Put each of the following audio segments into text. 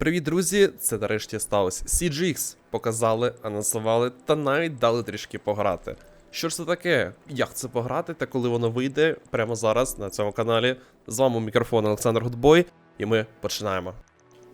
Привіт, друзі! Це нарешті сталося. CGX показали, анонсували та навіть дали трішки пограти. Що ж це таке? Як це пограти та коли воно вийде прямо зараз на цьому каналі? З вами мікрофон Олександр Гудбой, і ми починаємо.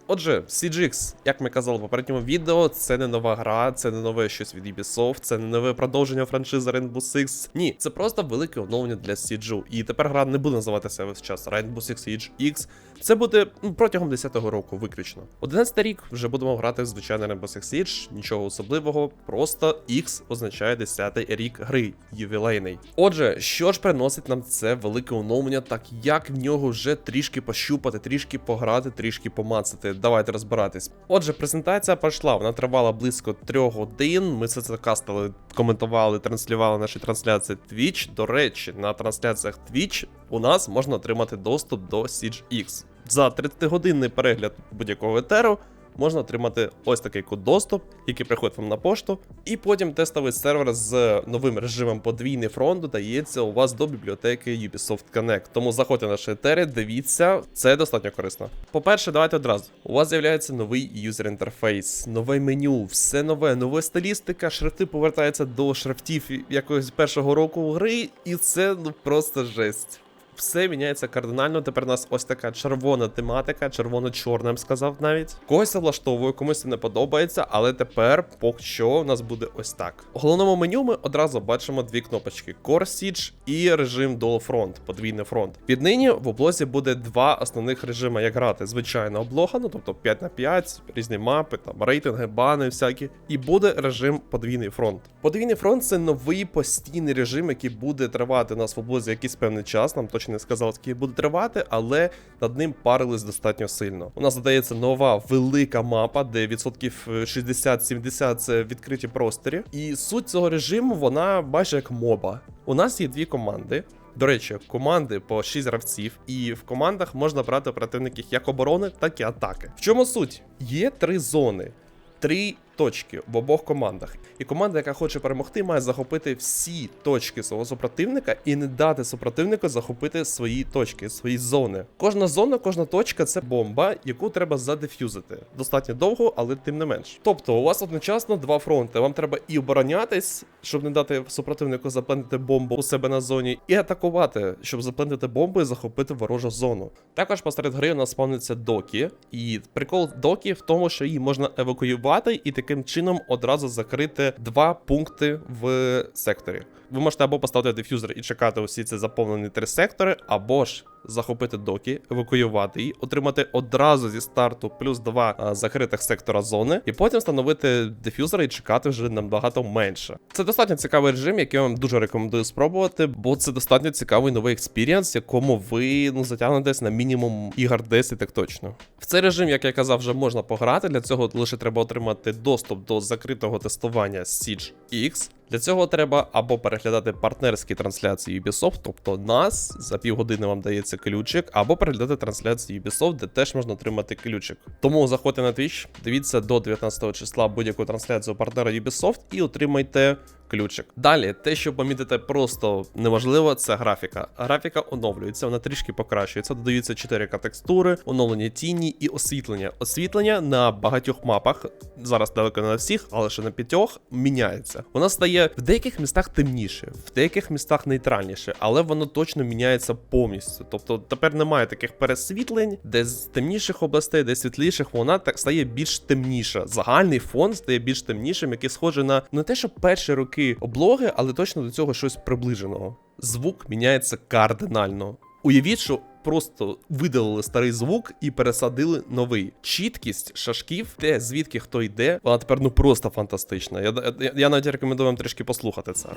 Отже, CGX, як ми казали в попередньому відео, це не нова гра, це не нове щось від Ubisoft, це не нове продовження франшизи Rainbow Six. Ні, це просто велике оновлення для Siege. І тепер гра не буде називатися весь час Rainbow Six Siege X. Це буде ну, протягом 10-го року, виключно. 11 рік вже будемо грати в звичайний Rainbow Six Siege, нічого особливого, просто X означає 10-й рік гри, ювілейний. Отже, що ж приносить нам це велике оновлення, так як в нього вже трішки пощупати, трішки пограти, трішки помацати. Давайте розбиратись. Отже, презентація пройшла, вона тривала близько трьох годин. Ми все це кастили, коментували, транслювали наші трансляції Twitch. До речі, на трансляціях Twitch у нас можна отримати доступ до Siege X. За 30-годинний перегляд будь-якого етеру можна отримати ось такий код доступ, який приходить вам на пошту. І потім тестовий сервер з новим режимом подвійний фронт додається у вас до бібліотеки Ubisoft Connect. Тому заходьте на наші етери, дивіться, це достатньо корисно. По-перше, давайте одразу. У вас з'являється новий юзер інтерфейс, нове меню, все нове, нова стилістика, шрифти повертаються до шрифтів якогось першого року гри, і це ну просто жесть. Все міняється кардинально. Тепер у нас ось така червона тематика, червоно-чорна, б сказав навіть. Когось це влаштовує, комусь це не подобається, але тепер поки що у нас буде ось так. У головному меню ми одразу бачимо дві кнопочки: Core Siege і режим Dual Front, подвійний фронт. Віднині в облозі буде два основних режими, як грати. Звичайна облога, ну тобто 5 на 5, різні мапи, там рейтинги, бани, всякі. І буде режим подвійний фронт. Подвійний фронт це новий постійний режим, який буде тривати у нас в облозі якийсь певний час. Нам точно не сказали, скільки буде тривати, але над ним парились достатньо сильно. У нас додається нова велика мапа, де відсотків 60-70 це відкриті просторі. І суть цього режиму вона майже як моба. У нас є дві команди. До речі, команди по 6 гравців, і в командах можна брати противників як оборони, так і атаки. В чому суть? Є три зони, три точки в обох командах. І команда, яка хоче перемогти, має захопити всі точки свого супротивника і не дати супротивнику захопити свої точки, свої зони. Кожна зона, кожна точка це бомба, яку треба задефюзити. Достатньо довго, але тим не менш. Тобто, у вас одночасно два фронти. Вам треба і оборонятись, щоб не дати супротивнику заплентити бомбу у себе на зоні, і атакувати, щоб заплентити бомбу і захопити ворожу зону. Також посеред гри у нас спавниться докі, і прикол докі в тому, що її можна евакуювати і таким чином одразу закрити два пункти в секторі. Ви можете або поставити дефюзер і чекати усі ці заповнені три сектори, або ж захопити доки, евакуювати її, отримати одразу зі старту плюс два закритих сектора зони, і потім встановити дефюзер і чекати вже набагато менше. Це достатньо цікавий режим, який я вам дуже рекомендую спробувати, бо це достатньо цікавий новий експірієнс, якому ви ну затягнетесь на мінімум ігор 10, так точно. В цей режим, як я казав, вже можна пограти. Для цього лише треба отримати доступ до закритого тестування Siege X. Для цього треба або переглядати партнерські трансляції Ubisoft, тобто нас за півгодини вам дається ключик, або переглядати трансляції Ubisoft, де теж можна отримати ключик. Тому заходьте на Twitch, дивіться до 19 числа будь-яку трансляцію партнера Ubisoft і отримайте ключик. Далі, те, що помітити просто неможливо, це графіка. Графіка оновлюється, вона трішки покращується. Додаються 4К текстури, оновлення тіні і освітлення. Освітлення на багатьох мапах, зараз далеко не на всіх, але ще на п'ятьох, міняється. Вона стає в деяких містах темніше, в деяких містах нейтральніше, але воно точно міняється повністю. Тобто тепер немає таких пересвітлень, де з темніших областей, де світліших, вона так стає більш темніша. Загальний фон стає більш темнішим, який схоже на не те, що перші роки облоги, але точно до цього щось приближеного. Звук міняється кардинально. Уявіть, що просто видалили старий звук і пересадили новий. Чіткість шашків, те звідки хто йде, вона тепер ну просто фантастична. Я, я, я навіть рекомендую вам трішки послухати це.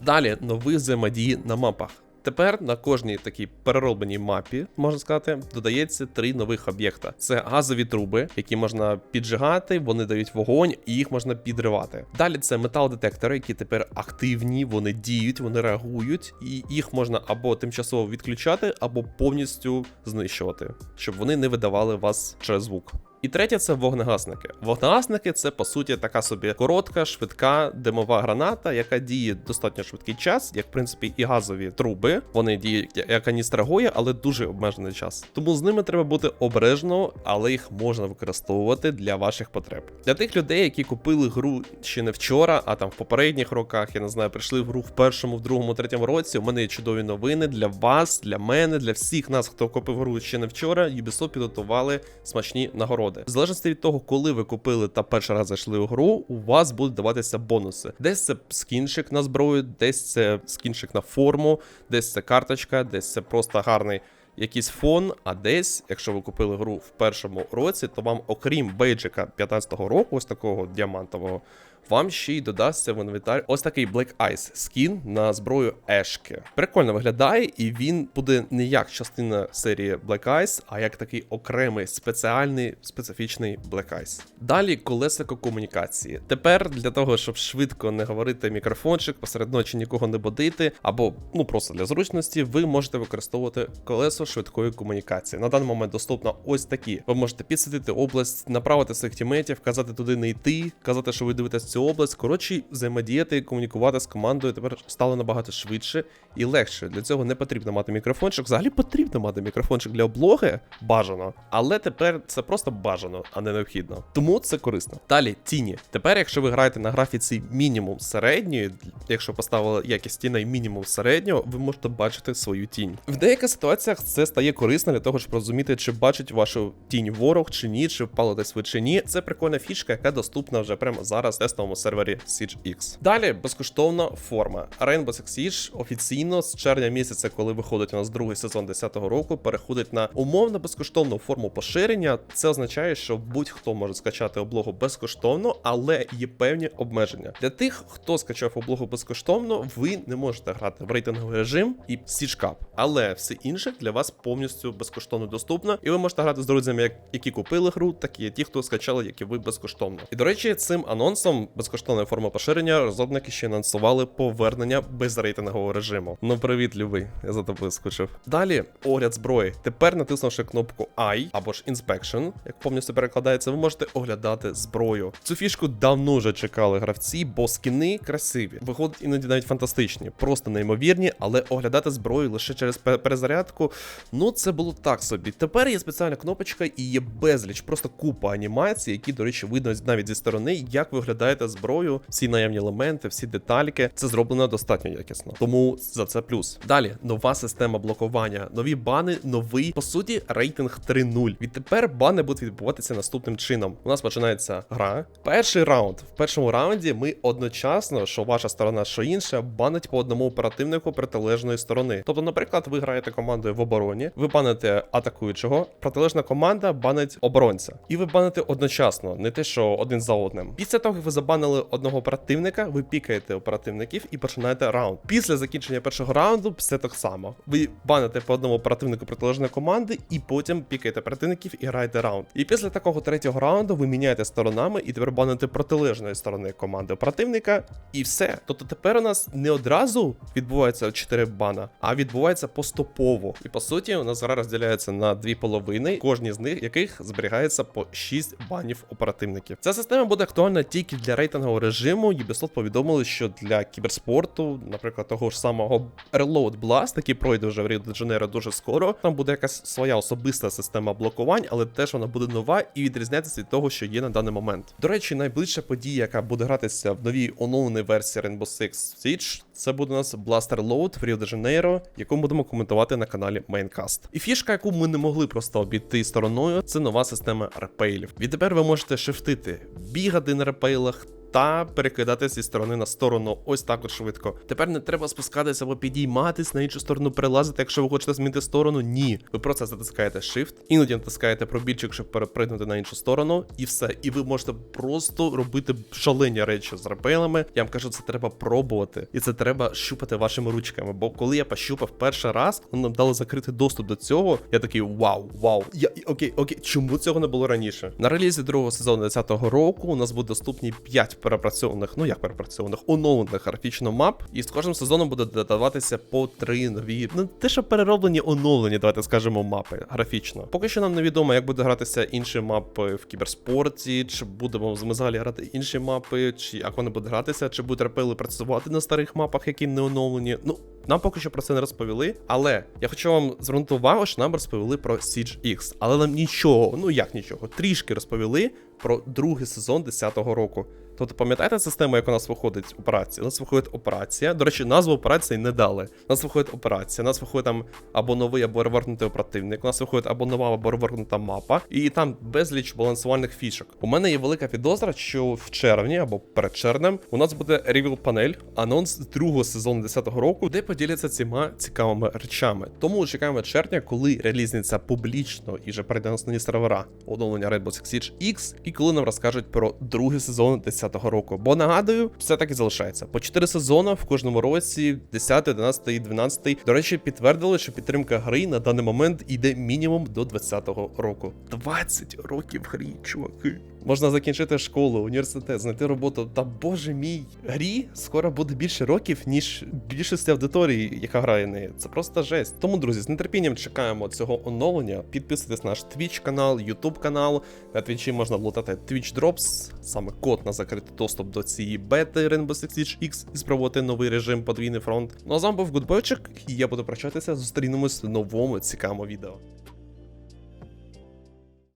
Далі нові взаємодії на мапах. Тепер на кожній такій переробленій мапі, можна сказати, додається три нових об'єкта: це газові труби, які можна піджигати, вони дають вогонь, і їх можна підривати. Далі це металодетектори, які тепер активні, вони діють, вони реагують, і їх можна або тимчасово відключати, або повністю знищувати, щоб вони не видавали вас через звук. І третє це вогнегасники. Вогнегасники це по суті така собі коротка, швидка димова граната, яка діє достатньо швидкий час, як в принципі і газові труби. Вони діють як каністра Гоя, але дуже обмежений час. Тому з ними треба бути обережно, але їх можна використовувати для ваших потреб. Для тих людей, які купили гру ще не вчора, а там в попередніх роках, я не знаю, прийшли в гру в першому, в другому, третьому році. У мене є чудові новини для вас, для мене, для всіх нас, хто купив гру ще не вчора. Ubisoft підготували смачні нагороди. В залежності від того, коли ви купили та перший раз зайшли у гру, у вас будуть даватися бонуси. Десь це скінчик на зброю, десь це скінчик на форму, десь це карточка, десь це просто гарний. Якийсь фон, а десь, якщо ви купили гру в першому році, то вам, окрім бейджика 15-го року, ось такого діамантового, вам ще й додасться в інвентар ось такий Black Ice скін на зброю Ешки. Прикольно виглядає, і він буде не як частина серії Black Ice, а як такий окремий спеціальний специфічний Black Ice. Далі колесико комунікації. Тепер для того, щоб швидко не говорити мікрофончик, посеред ночі нікого не будити, або ну просто для зручності, ви можете використовувати колесо швидкої комунікації. На даний момент доступно ось такі. Ви можете підсвітити область, направити своїх тіметів, казати туди не йти, казати, що ви дивитесь цю область. Коротше, взаємодіяти, комунікувати з командою тепер стало набагато швидше і легше. Для цього не потрібно мати мікрофончик. Взагалі потрібно мати мікрофончик для облоги, бажано, але тепер це просто бажано, а не необхідно. Тому це корисно. Далі тіні. Тепер, якщо ви граєте на графіці мінімум середньої, якщо поставили якість тіней мінімум середнього, ви можете бачити свою тінь. В деяких ситуаціях це стає корисно для того, щоб розуміти, чи бачить вашу тінь ворог, чи ні, чи впало десь ви чи ні. Це прикольна фішка, яка доступна вже прямо зараз в сервері SiegeX. Далі безкоштовна форма. Rainbow Six Siege офіційно з червня місяця, коли виходить у нас другий сезон 10-го року, переходить на умовно безкоштовну форму поширення. Це означає, що будь-хто може скачати облогу безкоштовно, але є певні обмеження. Для тих, хто скачав облогу безкоштовно, ви не можете грати в рейтинговий режим і Siege Cup. Але все інше для вас повністю безкоштовно доступно, і ви можете грати з друзями, як- які купили гру, так і ті, хто скачали, як і ви безкоштовно. І до речі, цим анонсом безкоштовної форми поширення розробники ще анонсували повернення безрейтингового режиму. Ну привіт, любий, я за тобою скучив. Далі огляд зброї. Тепер натиснувши кнопку I або ж Inspection, як повністю перекладається, ви можете оглядати зброю. Цю фішку давно вже чекали гравці, бо скіни красиві, виходять іноді навіть фантастичні, просто неймовірні, але оглядати зброю лише через перезарядку. Ну це було так собі. Тепер є спеціальна кнопочка і є безліч, просто купа анімацій, які, до речі, видно навіть зі сторони, як ви оглядаєте зброю, всі наявні елементи, всі детальки. Це зроблено достатньо якісно. Тому за це плюс. Далі нова система блокування, нові бани, новий по суті рейтинг 3.0. Відтепер бани будуть відбуватися наступним чином. У нас починається гра. Перший раунд. В першому раунді ми одночасно, що ваша сторона, що інша, банить по одному оперативнику протилежної сторони. Тобто, наприклад, ви граєте командою в обороні, ви баните атакуючого, протилежна команда банить оборонця. І ви баните одночасно, не те, що один за одним. Після того, як ви забанили одного оперативника, ви пікаєте оперативників і починаєте раунд. Після закінчення першого раунду все так само. Ви баните по одному оперативнику протилежної команди, і потім пікаєте оперативників і граєте раунд. І після такого третього раунду ви міняєте сторонами і тепер баните протилежної сторони команди оперативника, і все. Тобто тепер у нас не одразу відбувається 4 бана, а відбувається поступово. І по суті, у нас гра розділяється на дві половини, кожні з них яких зберігається по 6 банів оперативників. Ця система буде актуальна тільки для рейтингового режиму. Ubisoft повідомили, що для кіберспорту, наприклад, того ж самого Reload Blast, який пройде вже в Rio de Janeiro дуже скоро, там буде якась своя особиста система блокувань, але теж вона буде нова і відрізняється від того, що є на даний момент. До речі, найближча подія, яка буде гратися в новій оновленій версії Rainbow Six Siege, це буде у нас Blaster Load в Ріо де Жанейро, яку ми будемо коментувати на каналі Maincast. І фішка, яку ми не могли просто обійти стороною, це нова система репейлів. Відтепер ви можете шифтити, бігати на репейлах. Та перекидати зі сторони на сторону ось так от швидко. Тепер не треба спускатися або підійматись на іншу сторону, перелазити, якщо ви хочете змінити сторону. Ні. Ви просто затискаєте Shift, іноді натискаєте пробільчик, щоб перепригнути на іншу сторону, і все. І ви можете просто робити шалені речі з репейлами. Я вам кажу, це треба пробувати, і це треба щупати вашими ручками. Бо коли я пощупав перший раз, нам дали закритий доступ до цього, я такий вау, вау. Я окей, окей, чому цього не було раніше? На релізі другого сезону 10-го року у нас будуть доступні 5 перепрацьованих, ну як перепрацьованих, оновлених графічно мап. І з кожним сезоном буде додаватися по три нові, ну те, що перероблені, оновлені, давайте скажемо, мапи графічно. Поки що нам невідомо, як буде гратися інші мапи в кіберспорті, чи будемо ми взагалі грати інші мапи, чи як вони будуть гратися, чи будуть репели працювати на старих мапах, які не оновлені. Ну, нам поки що про це не розповіли. Але я хочу вам звернути увагу, що нам розповіли про Siege X. Але нам нічого, ну як нічого, трішки розповіли про другий сезон 10-го року. Тобто, пам'ятаєте систему, як у нас виходить операція? У нас виходить операція. До речі, назву операції не дали. У нас виходить операція, у нас виходить там або новий, або ревернутий противник. У нас виходить або нова, або ревернута мапа, і там безліч балансувальних фішок. У мене є велика підозра, що в червні або перед червнем у нас буде ревіл панель, анонс другого сезону 10-го року, де поділяться цими цікавими речами. Тому чекаємо червня, коли релізниця публічно і вже перейде на основні сервера оновлення Rainbow Six Siege X, і коли нам розкажуть про другий сезон 10-го року. Бо нагадую, все так і залишається. По 4 сезони в кожному році, 10, 11 і 12. До речі, підтвердили, що підтримка гри на даний момент іде мінімум до 20-го року. 20 років грі, чуваки. Можна закінчити школу, університет, знайти роботу. Та боже мій, грі скоро буде більше років, ніж більшості аудиторії, яка грає в неї. Це просто жесть. Тому, друзі, з нетерпінням чекаємо цього оновлення. Підписуйтесь на наш Twitch канал, YouTube канал. На Твічі можна влутати Twitch Drops, саме код на закритий доступ до цієї бети Rainbow Six Siege X і спробувати новий режим подвійний фронт. Ну а з вами був Гудбойчик, і я буду прощатися. Зустрінемось в новому цікавому відео.